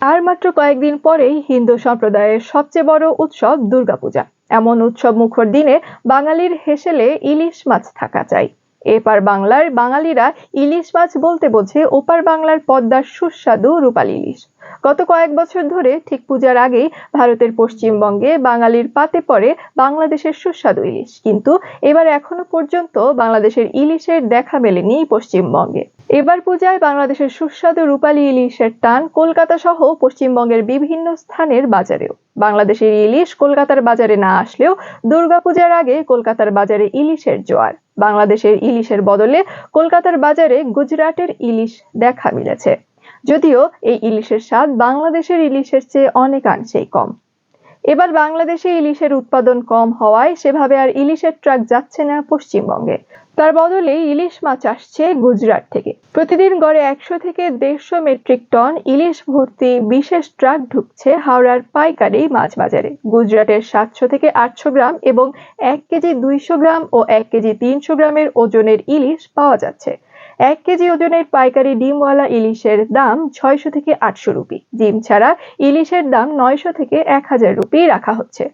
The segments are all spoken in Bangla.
আর মাত্র কয়েকদিন পরেই হিন্দু সম্প্রদায়ের সবচেয়ে বড় উৎসব দুর্গাপূজা। এমন উৎসব মুখর দিনে বাঙালির হেসেলে ইলিশ মাছ থাকা চাই। এপার বাংলার বাঙালিরা ইলিশ মাছ বলতে বোঝে ওপার বাংলার পদ্মার সুস্বাদু রূপালী ইলিশ। গত কয়েক বছর ধরে ঠিক পূজার আগেই ভারতের পশ্চিমবঙ্গে বাঙালির পাতে পড়ে বাংলাদেশের সুস্বাদু ইলিশ। কিন্তু এবার এখনও পর্যন্ত বাংলাদেশের ইলিশের দেখা মেলেনি পশ্চিমবঙ্গে। এবার পূজায় বাংলাদেশের সুস্বাদু রূপালী ইলিশের টান কলকাতা সহ পশ্চিমবঙ্গের বিভিন্ন স্থানের বাজারেও। বাংলাদেশের ইলিশ কলকাতার বাজারে না আসলেও দুর্গাপূজার আগে কলকাতার বাজারে ইলিশের জোয়ার। বাংলাদেশের ইলিশের বদলে কলকাতার বাজারে গুজরাটের ইলিশ দেখা মিলেছে। যদিও এই ইলিশের স্বাদ বাংলাদেশের ইলিশের চেয়ে অনেকাংশেই কম। এবার বাংলাদেশে ইলিশের উৎপাদন কম হওয়ায় সেভাবে আর ইলিশের ট্রাক যাচ্ছে না পশ্চিমবঙ্গে। তার বদলে ইলিশ মাছ আসছে গুজরাট থেকে। প্রতিদিন গড়ে একশো থেকে দেড়শো মেট্রিক টন ইলিশ ভর্তি বিশেষ ট্রাক ঢুকছে হাওড়ার পাইকারি মাছ বাজারে গুজরাটের সাতশো থেকে আটশো গ্রাম এবং এক কেজি দুইশো গ্রাম ও এক কেজি তিনশো গ্রামের ওজনের ইলিশ পাওয়া যাচ্ছে। এক কেজি ওজনের পাইকারি ডিমওয়ালা ইলিশের দাম ছয়শো থেকে আটশো রুপি। ডিম ছাড়া ইলিশের দাম নয়শো থেকে এক হাজার রুপি রাখা হচ্ছে।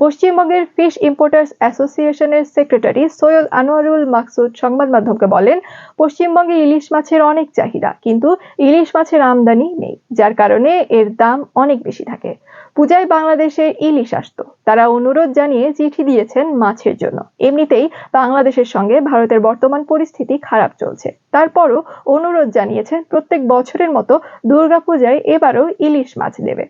পশ্চিমবঙ্গের ফিশ ইম্পোর্টার্স অ্যাসোসিয়েশনের সেক্রেটারি সৈয়দ আনোয়ারুল মাকসুদ সংবাদ মাধ্যমকে বলেন, পশ্চিমবঙ্গে ইলিশ মাছের অনেক চাহিদা, কিন্তু ইলিশ মাছের আমদানি নেই, যার কারণে এর দাম অনেক বেশি থাকে। পূজায় বাংলাদেশে ইলিশ আসতো। তারা অনুরোধ জানিয়ে চিঠি দিয়েছেন মাছের জন্য। এমনিতেই বাংলাদেশের সঙ্গে ভারতের বর্তমান পরিস্থিতি খারাপ চলছে। তারপরও অনুরোধ জানিয়েছেন, প্রত্যেক বছরের মতো দুর্গাপূজায় এবারও ইলিশ মাছ দেবে।